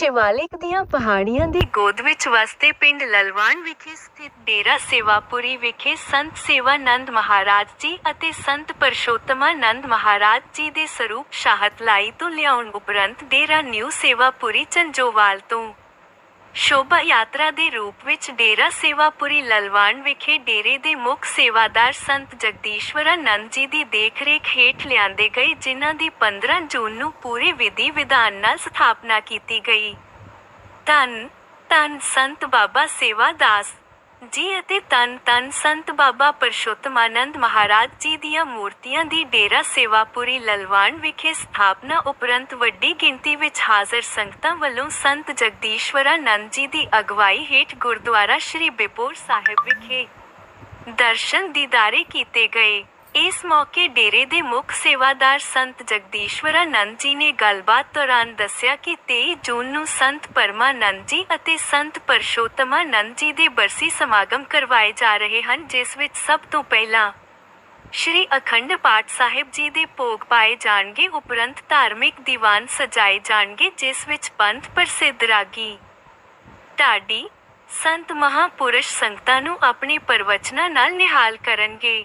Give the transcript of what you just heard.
ਸ਼ਿਵਾਲਿਕ ਦੀਆਂ ਪਹਾੜੀਆਂ ਦੀ ਗੋਦ ਵਿੱਚ ਵਸਦੇ ਪਿੰਡ ਲਲਵਾਨ ਵਿਖੇ ਸਥਿਤ ਡੇਰਾ ਸੇਵਾਪੁਰੀ ਵਿਖੇ ਸੰਤ ਸੇਵਾਨੰਦ ਮਹਾਰਾਜ ਜੀ ਅਤੇ ਸੰਤ ਪਰਸ਼ੋਤਮਾਨੰਦ ਮਹਾਰਾਜ ਜੀ ਦੇ ਸਰੂਪ ਸ਼ਾਹਤ ਲਾਈ ਤੋਂ ਲਿਆਉਣ ਉਪਰੰਤ ਡੇਰਾ ਨਿਊ ਸੇਵਾਪੁਰੀ ਚੰਜੋਵਾਲ ਤੋਂ। ਸ਼ੋਭਾ ਯਾਤਰਾ ਦੇ ਰੂਪ ਵਿੱਚ ਡੇਰਾ ਸੇਵਾਪੁਰੀ ਲਲਵਾਨ ਵਿਖੇ ਡੇਰੇ ਦੇ ਮੁੱਖ ਸੇਵਾਦਾਰ ਸੰਤ ਜਗਦੀਸ਼ਵਰਾਨੰਦ ਜੀ ਦੀ ਦੇਖਰੇਖ ਹੇਠ ਲਿਆਂਦੇ ਗਏ, ਜਿਨ੍ਹਾਂ ਦੀ 15 ਜੂਨ ਨੂੰ ਪੂਰੀ ਵਿਧੀ ਵਿਧਾਨ ਨਾਲ ਸਥਾਪਨਾ ਕੀਤੀ ਗਈ। ਧੰਨ ਧੰਨ ਸੰਤ ਬਾਬਾ ਸੇਵਾ ਦਾਸ ਜੀ ਅਤੇ ਤਨ ਤਨ ਸੰਤ ਬਾਬਾ ਪਰਸ਼ੋਤਮਾਨੰਦ ਮਹਾਰਾਜ ਜੀ ਦੀਆਂ ਮੂਰਤੀਆਂ ਦੀ ਡੇਰਾ ਸੇਵਾਪੁਰੀ ਲਲਵਾਨ ਵਿਖੇ ਸਥਾਪਨਾ ਉਪਰੰਤ ਵੱਡੀ ਗਿਣਤੀ ਵਿੱਚ ਹਾਜ਼ਰ ਸੰਗਤਾਂ ਵੱਲੋਂ ਸੰਤ ਜਗਦੀਸ਼ਵਰਾਨੰਦ ਜੀ ਦੀ ਅਗਵਾਈ ਹੇਠ ਗੁਰਦੁਆਰਾ ਸ਼੍ਰੀ ਬਿਪੋਰ ਸਾਹਿਬ ਵਿਖੇ ਦਰਸ਼ਨ ਦੀਦਾਰੇ ਕੀਤੇ ਗਏ। ਇਸ ਮੌਕੇ ਡੇਰੇ ਦੇ ਮੁੱਖ ਸੇਵਾਦਾਰ ਸੰਤ ਜਗਦੀਸ਼ਵਰਾਨੰਦ ਜੀ ਨੇ ਗੱਲਬਾਤ ਦੌਰਾਨ ਦੱਸਿਆ ਕਿ 23 ਜੂਨ ਨੂੰ ਸੰਤ ਪਰਮਾਨੰਦ ਜੀ ਅਤੇ ਸੰਤ ਪਰਸ਼ੋਤਮਾਨੰਦ ਜੀ ਦੇ ਬਰਸੀ ਸਮਾਗਮ ਕਰਵਾਏ ਜਾ ਰਹੇ ਹਨ, ਜਿਸ ਵਿੱਚ ਸਭ ਤੋਂ ਪਹਿਲਾਂ ਸ਼੍ਰੀ ਅਖੰਡ ਪਾਠ ਸਾਹਿਬ ਜੀ ਦੇ ਭੋਗ ਪਾਏ ਜਾਣਗੇ, ਉਪਰੰਤ ਧਾਰਮਿਕ ਦੀਵਾਨ ਸਜਾਏ ਜਾਣਗੇ, ਜਿਸ ਵਿੱਚ ਪੰਥ ਪ੍ਰਸਿੱਧ ਰਾਗੀ ਢਾਡੀ ਸੰਤ ਮਹਾਪੁਰਸ਼ ਸੰਗਤਾਂ ਨੂੰ ਆਪਣੇ ਪ੍ਰਵਚਨਾਂ ਨਾਲ ਨਿਹਾਲ ਕਰਨਗੇ।